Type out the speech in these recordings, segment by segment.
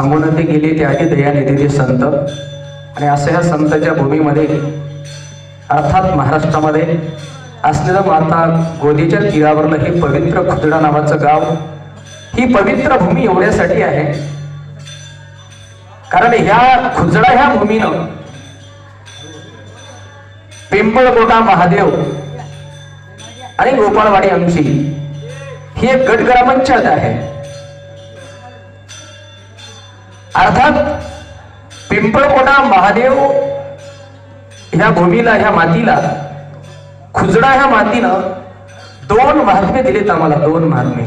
सांगून ते गेले ते आधी दयानिधी संत. आणि असं ह्या संतांच्या भूमीमध्ये अर्थात महाराष्ट्रामध्ये असलेलं माता गोदीच्या तीरावरलं हे पवित्र खुदडा नावाचं गाव ही पवित्र भूमी एवढ्यासाठी आहे. कारण ह्या खुजडा ह्या भूमीनं पिंपळकोटा महादेव आणि गोपाळवाडी आमची ही एक गट ग्रामपंचायत आहे. अर्थात पिंपळकोटा महादेव ह्या भूमीला ह्या मातीला खुजडा ह्या मातीनं दोन महात्मे दिलेत आम्हाला दोन महात्मे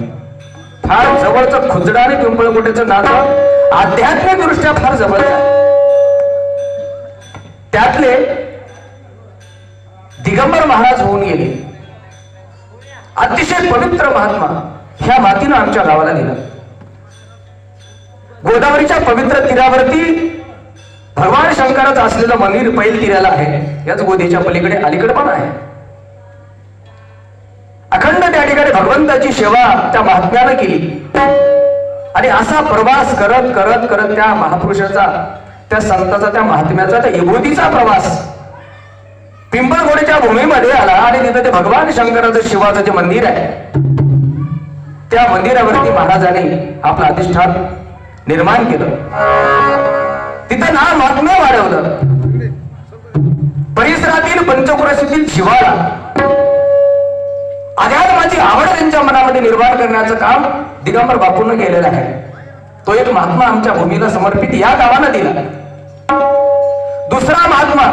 फार जवळचं खुजडा आणि पिंपळकोट्याचं नातं आध्यात्मिक दृष्ट्या फार जवळचं त्यातले दिगंबर महाराज होऊन गेले. अतिशय पवित्र महात्मा ह्या मातीनं आमच्या गावाला दिला गोदावरीच्या पवित्र तीरावरती भगवान शंकराचं असलेलं मंदिर पैल तीराला आहे. याच गोदीच्या पलीकडे अलीकडे पण आहे. अखंड त्या ठिकाणी भगवंताची सेवा त्या महात्म्यानं केली. आणि असा प्रवास करत करत करत त्या महापुरुषाचा त्या संताचा त्या महात्म्याचा त्या यबोदीचा प्रवास पिंपळगोडीच्या भूमीमध्ये आला आणि तिथं ते भगवान शंकराचं शिवाचं जे मंदिर आहे त्या मंदिरावरती महाराजांनी आपलं अधिष्ठान निर्माण केलं. तिथं नाव महात्म्य वाढवलं. परिसरातील पंचक्रोशीतील शिवाला अध्यात्माची आवड त्यांच्या मनामध्ये निर्माण करण्याचं काम दिगंबर बापूंना केलेलं आहे. तो एक महात्मा आमच्या भूमीला समर्पित या गावानं दिला. दुसरा महात्मा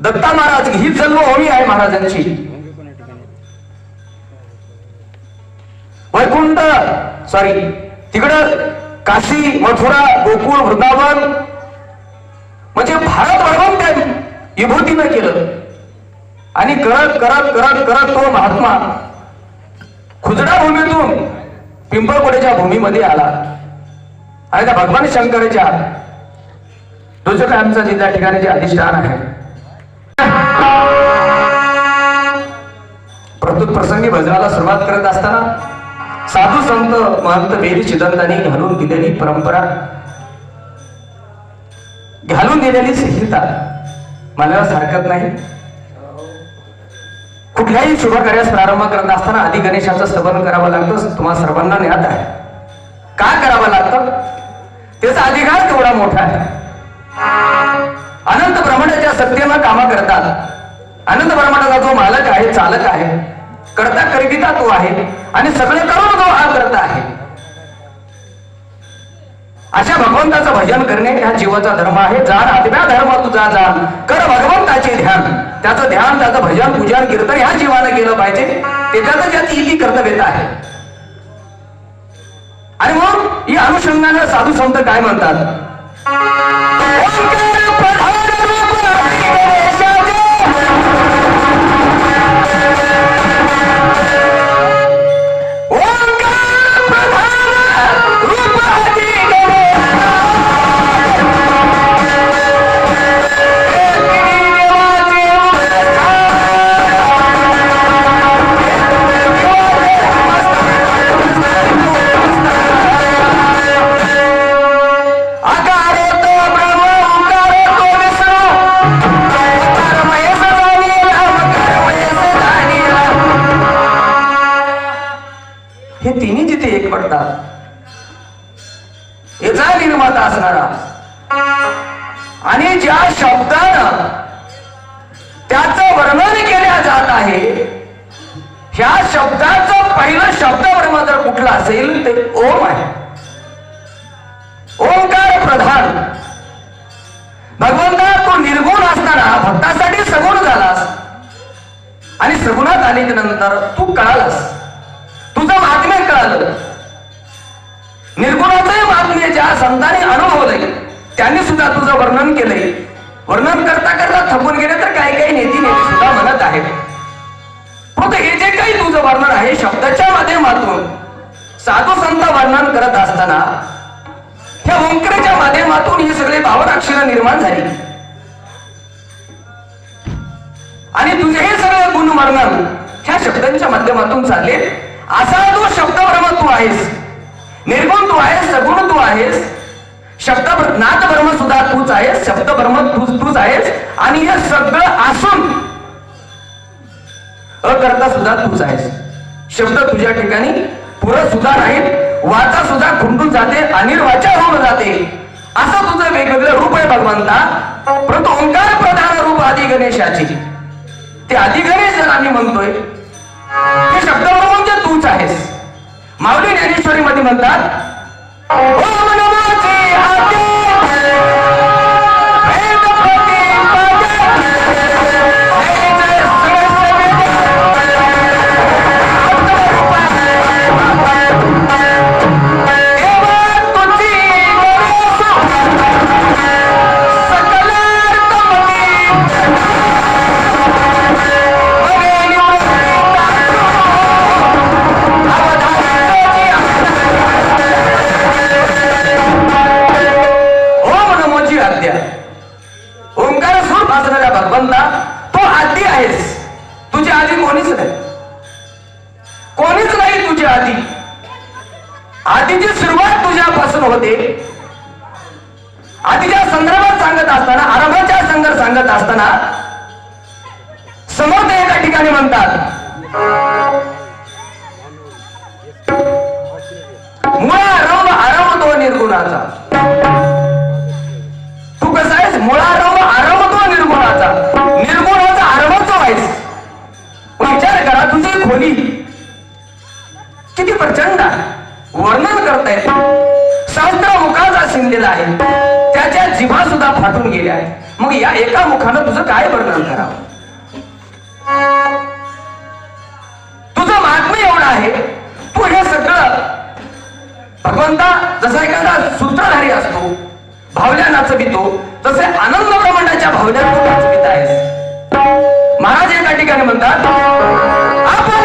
दत्ता महाराज ही जन्मभूमी आहे महाराजांची. वैकुंठ सॉरी तिकडं काशी मथुरा गोकुळ वृंदावन म्हणजे भारत वळवून त्या विभूतीनं केलं. आणि करत करत करत करत तो महात्मा खुजडा भूमीतून पिंपळकोडेच्या भूमीमध्ये आला. आणि त्या भगवान शंकराच्या दुसऱ्या आमचा त्या ठिकाणी जे अधिष्ठान आहे. प्रस्तुत प्रसंगी भजनाला सुरुवात करत असताना साधू संत महंत बेरी सिद्धांतांनी घालून दिलेली परंपरा. घालून दिलेली संहिता मला हरकत नाही. कुठल्याही शुभ कार्यास प्रारंभ करत असताना आधी गणेशाचं स्तवन करावं लागतं तुम्हाला सर्वांना ज्ञात आहे. का करावं लागतं? त्याचा अधिकार तेवढा मोठा आहे. अनंत ब्रह्मांडाच्या सत्तेनं कामं करतात. अनंत ब्रह्मांडाचा जो मालक आहे चालक आहे करता करविता तो आहे. आणि सगळे करून तो हा करता आहे. अशा भगवंताचं भजन करणे हा जीवाचा धर्म आहे. जाण आत्म्या धर्म तुझा जा. कर भगवंताचे ध्यान. त्याचं ध्यान त्याचं भजन पूजन कीर्तन ह्या जीवानं केलं पाहिजे. ते त्याचं त्याची इति कर्तव्यता आहे. आणि मग या अनुषंगाने साधू संत काय म्हणतात? त्याचं वर्णन केल्या जात आहे. ह्या शब्दाचं पहिलं शब्द ब्रह्म जर कुठला असेल ते ओम आहे. ओंकार प्रधान. भगवंता तू निर्गुण असताना भक्तासाठी सगुण झालास. आणि सगुणात आल्याच्यानंतर तू कळालास. तुझं महात्म्य कळालं. निर्गुणाचंही महात्म्य ज्या संतांनी अनुभवलंय त्यांनी सुद्धा तुझं वर्णन केलंय. वर्णन करता करता थकून गेले तर काही काही नेती नेते सुद्धा म्हणत आहेत. फक्त हे जे काही तुझं वर्णन आहे शब्दाच्या माध्यमातून साधू संत वर्णन करत असताना ह्या ओंकरेच्या माध्यमातून ही सगळे भावनाक्षर निर्माण झाली. आणि तुझे हे सगळे गुण वर्णन ह्या शब्दांच्या माध्यमातून चालले. असा तो शब्द ब्रह्म तू आहेस निर्गुण तू आहेस सगुण तू आहेस शब्द नाथ ब्रह्म सुद्धा तूच आहेस शब्द ब्रह्म तूच तूच आहेस आणि हे सगळं असून अकर्ता सुद्धा तूच आहेस. शब्द तुझ्या ठिकाणी पुरत सुद्धा नाहीत वाचा सुद्धा खुंडून जाते अनिर्वाचा होऊन जाते. असं तुझं वेगवेगळं रूप आहे भगवंता. परंतु ओंकार प्रधान रूप आदि गणेशाचे. ते आदि गणेश आम्ही म्हणतोय हे शब्द म्हणजे तूच आहेस. माऊली ज्ञानेश्वरी मध्ये म्हणतात हो, ओम किती प्रचंड आहे. वर्णन करतायत सहस्त्र मुखाचा शिंदलेला आहे. त्याच्या जिभा सुद्धा फाटून गेल्या आहेत. मग या एका मुखानं तुझं काय वर्णन करावं? तुझं महात्म्य एवढं आहे. तू हे सगळं भगवंता जसा एखादा सूत्रधारी असतो भावल्या नाचवितो तसे आनंद ब्रह्मांडाच्या भावल्या तू नाचवित आहेस महाराज एका ठिकाणी म्हणतात आपण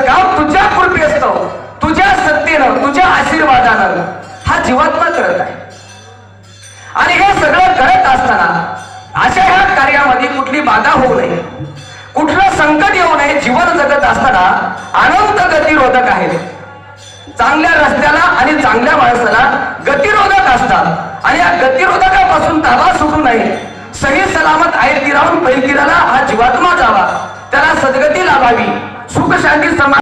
पोहोचण्याचं तुझ्या कृपी तुझ्या सत्तेनं तुझ्या आशीर्वादानं. हा जीवात्मा करत आहे. आणि हे सगळं करत असताना अशा ह्या कार्यामध्ये कुठली बाधा होऊ नये. कुठलं संकट येऊ नये जीवन जगत असताना अनंत गतिरोधक आहेत. चांगल्या रस्त्याला आणि चांगल्या माणसाला गतिरोधक असतात. आणि या गतिरोधकापासून ताबा सुटू नये. सही सलामत आहे तिरावून पैलकिराला हा जीवात्मा जावा. त्याला सदगती लाभावी. सुख शांती समा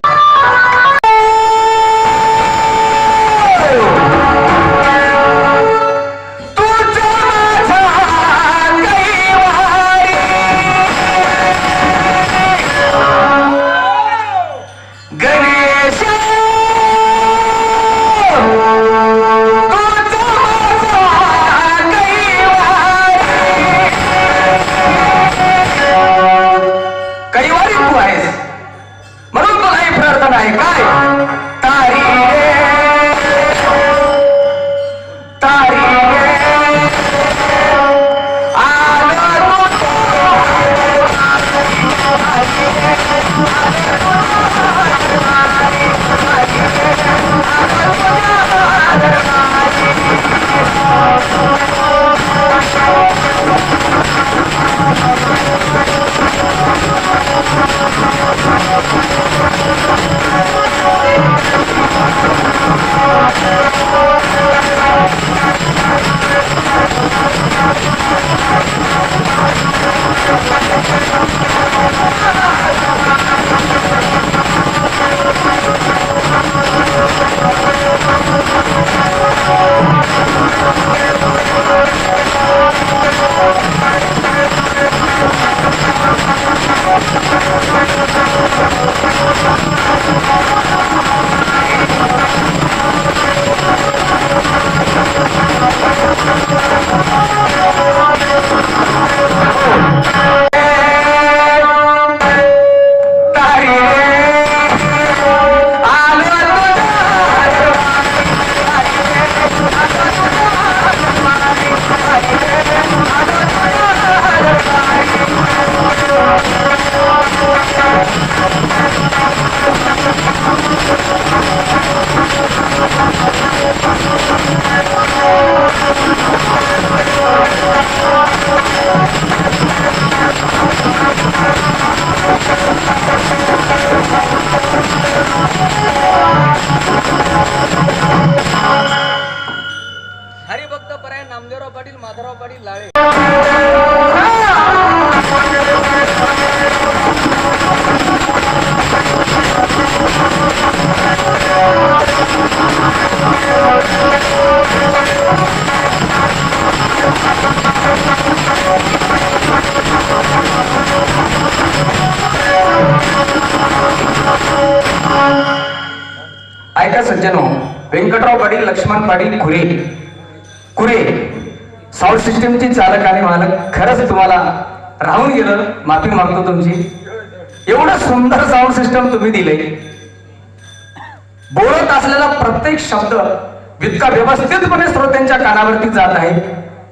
चालक आणि मालक खरंच तुम्हाला राहून गेलं माफी मागतो तुमची. एवढं सुंदर साऊंड सिस्टम तुम्ही दिले बोलत असलेला प्रत्येक शब्द इतका व्यवस्थितपणे श्रोत्यांच्या कानावरती जात आहे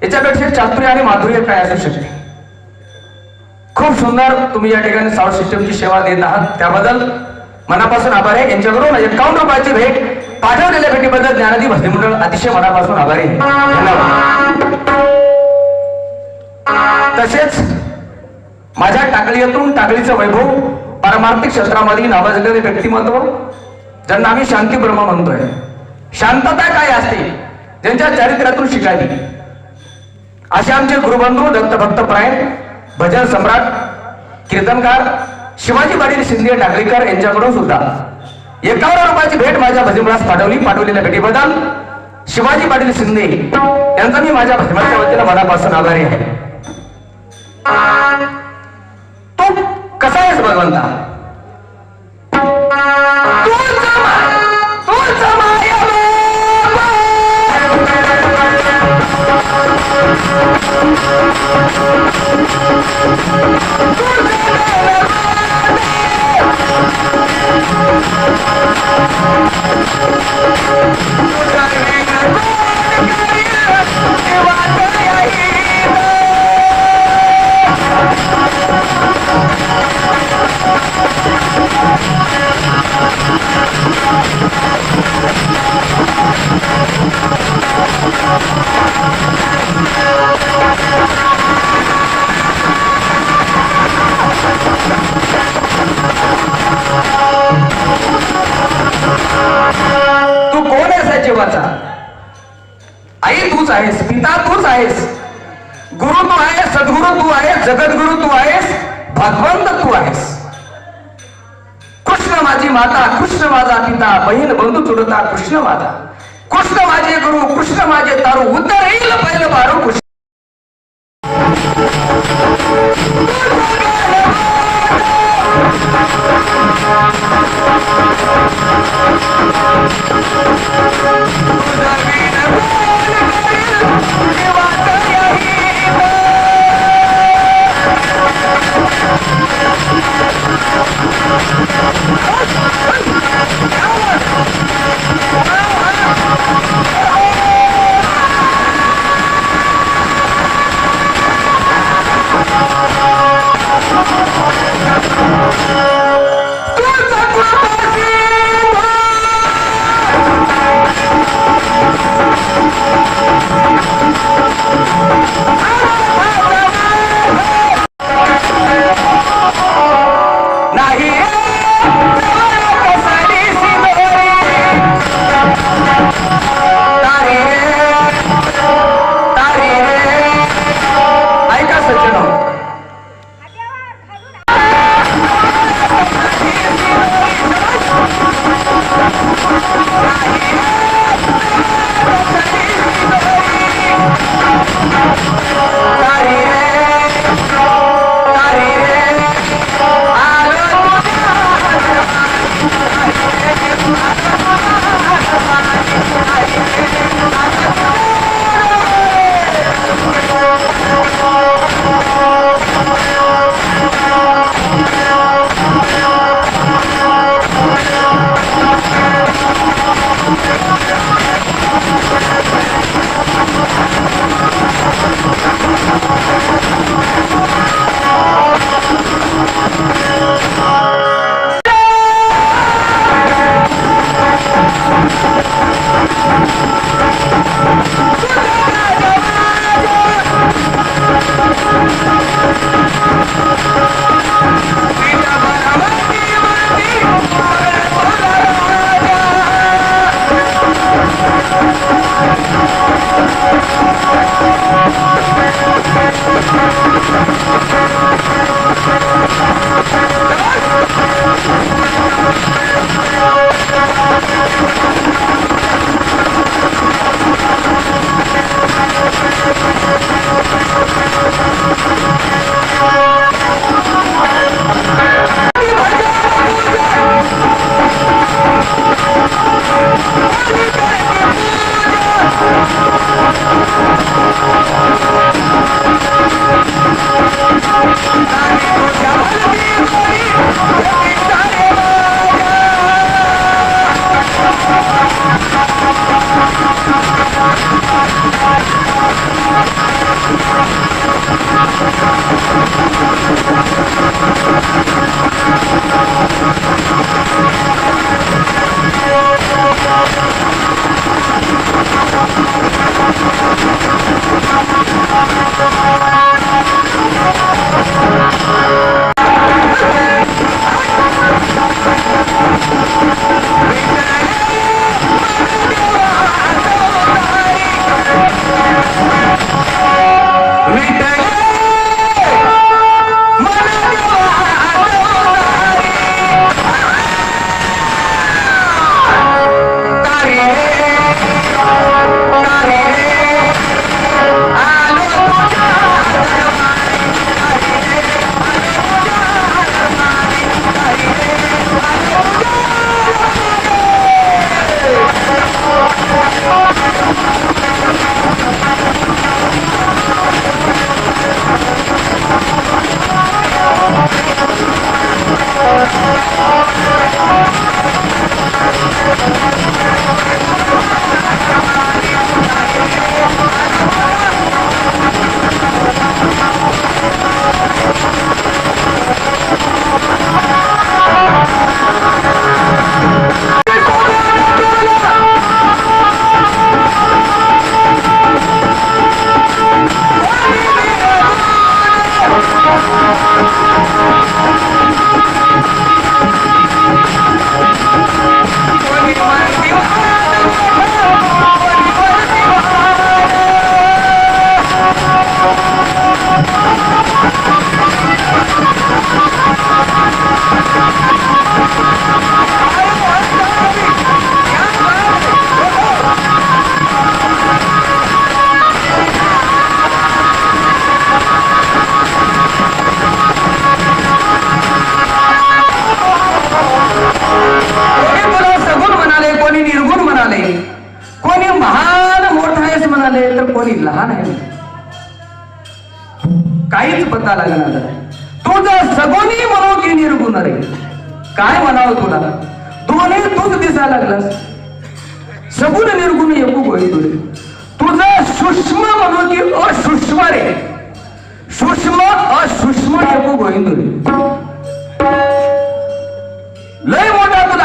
याच्यापेक्षा चातुर्य आणि माधुर्य काय असू शकते? खूप सुंदर तुम्ही या ठिकाणी साऊंड सिस्टमची सेवा देत आहात. त्याबद्दल मनापासून आभार आहे. यांच्याकडून एकावन्न रुपयाची भेट पाठवलेल्या भेटीबद्दल ज्ञानदी भक्ती मंडळ अतिशय मनापासून आभारी आहे. धन्यवाद. तसेच माझ्या टाकळीतून टाकळीचं वैभव पारमार्थिक क्षेत्रामध्ये नावाजलेले व्यक्तिमत्व ज्यांना आम्ही शांती ब्रह्म म्हणतोय. शांतता काय असते? ज्यांच्या चारित्र्यातून शिकायची. असे आमचे गुरुबंधू दत्तभक्तप्रायण भजन सम्राट कीर्तनकार शिवाजी पाटील शिंदे टाकळीकर यांच्याकडून सुद्धा एकावन्न रुपयाची भेट माझ्या भजनलास पाठवली पाठवलेल्या भेटीबद्दल शिवाजी पाटील शिंदे यांचा मी माझ्या भजनाच्या वतीनं मनापासून आभारी आहे. भगवंता? कसा मा- तूच माया तू कोण आहेस या जीवाचा? आई तूच आहेस पिता तूच आहेस. गुरु तू आहेस सद्गुरु तू आहेस जगद्गुरु तू आहेस भगवंत तू आहेस. कृष्ण माझी माता कृष्ण माझा पिता बहीण बंधू तुडता कृष्ण माझा. कृष्ण माझे गुरु कृष्ण माझे तारू उत्तर येईल पहिलं बारू कृष्ण. Thank Oh,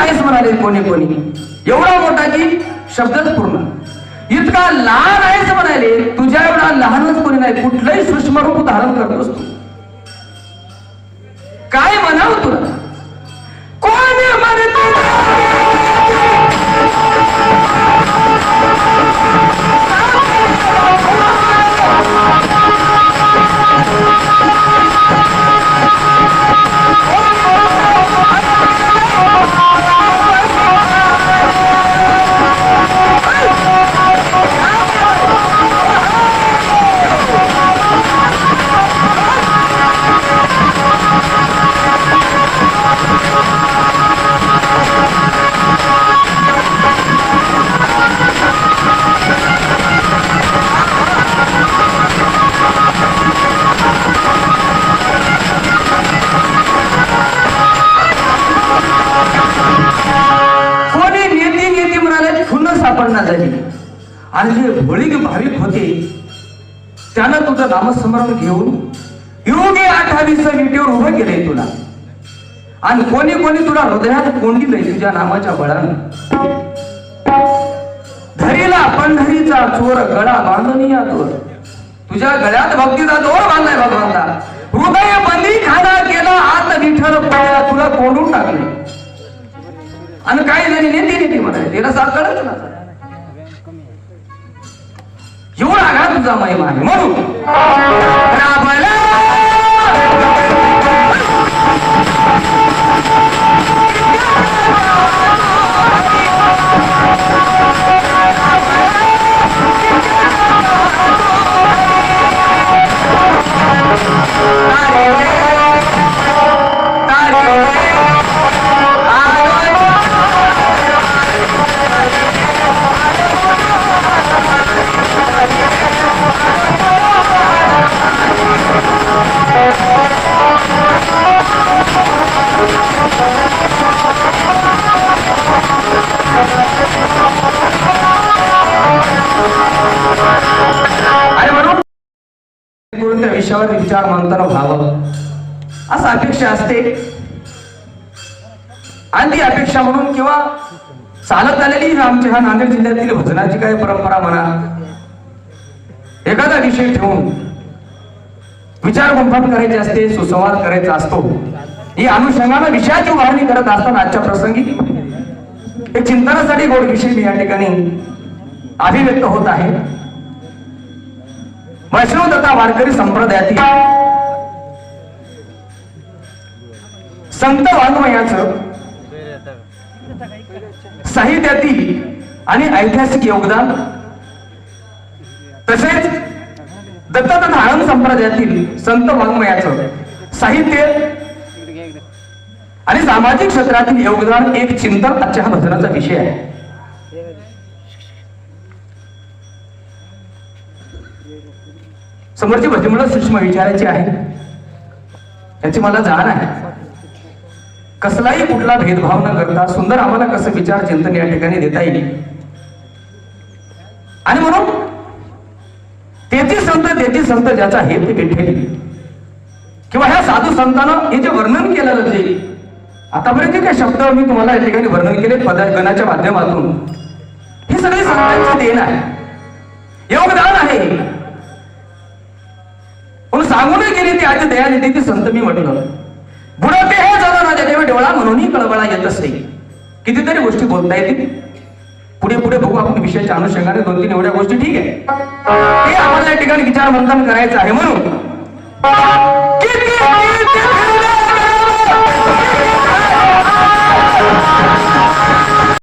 आहेस म्हणाले कोणी कोणी. एवढा मोठा की शब्दच पूर्ण. इतका लहान आहेस म्हणाले तुझ्या एवढा लहानच कोणी नाही कुठलंही सूक्ष्म रूप धारण करतोस तू काय म्हणावं तू? दादाजी. आणि जे भोळीक भाविक होते त्यानं तुझं नामस्मरण घेऊन योगी अठ्ठावीस विटीवर उभं केलंय तुला. आणि कोणी कोणी तुला हृदयात कोंडिलंय तुझ्या नामाच्या बळानं. धरीला पंढरीचा चोर गळा बांधून या तोर तुझ्या गळ्यात भक्तीचा जोर बांधलाय भगवंता. हृदय बंदी खाना केला आत विठ्ठल पाया तुला कोंडून टाकले आणि काही जणी नेते नेते म्हणाले तिला साथ कळत ना एवढा आघात तुझा महिमा आहे म्हणून हा नांदेड जिल्ह्यातील भजनाची काय परंपरा म्हणा? एखादा विषय ठेवून विचार गुंफण करायचे असते सुसंवाद करायचा असतो. ही अनुषंगानं विषयाची उभारणी करत असताना आजच्या प्रसंगी एक चिंतनासाठी गोड विषय मी या ठिकाणी अभिव्यक्त होत आहे. वैष्णव दत्ता वारकरी संप्रदायातील संत वाङ्मयाचं साहित्यातील आणि ऐतिहासिक योगदान. तसेच दत्त तथा संप्रदायातील संत वाङ्मयाचं साहित्य आणि सामाजिक क्षेत्रातील योगदान एक चिंतन आजच्या भजनाचा विषय आहे. समोरची भजी मला सूक्ष्म विचारायची आहे. याची मला जाण आहे. कसलाही कुठला भेदभाव न करता सुंदर आम्हाला कसं विचार चिंतन या ठिकाणी देता येईल? आणि म्हणून तेथे संत तेथे संत ज्याचा हेत विठ्ठल किंवा ह्या साधू संतानं हे जे वर्णन केलेलं जे आतापर्यंत जे काही शब्द मी तुम्हाला या ठिकाणी वर्णन केले गणाच्या माध्यमातून हे सगळे संतांचे देण आहे. योगदान आहे. म्हणून सांगूनही गेले ती आज दयानिधी संत मी म्हटलं. बुडते हे झालं राजा त्याच्या डोळा म्हणूनही कळबळा येत असते कितीतरी गोष्टी बोलता येतील. पुढे पुढे बघू आपण विषयाच्या अनुषंगाने दोन तीन एवढ्या गोष्टी ठीक आहे. ते आम्हाला या ठिकाणी विचार मंथन करायचं आहे म्हणून. किती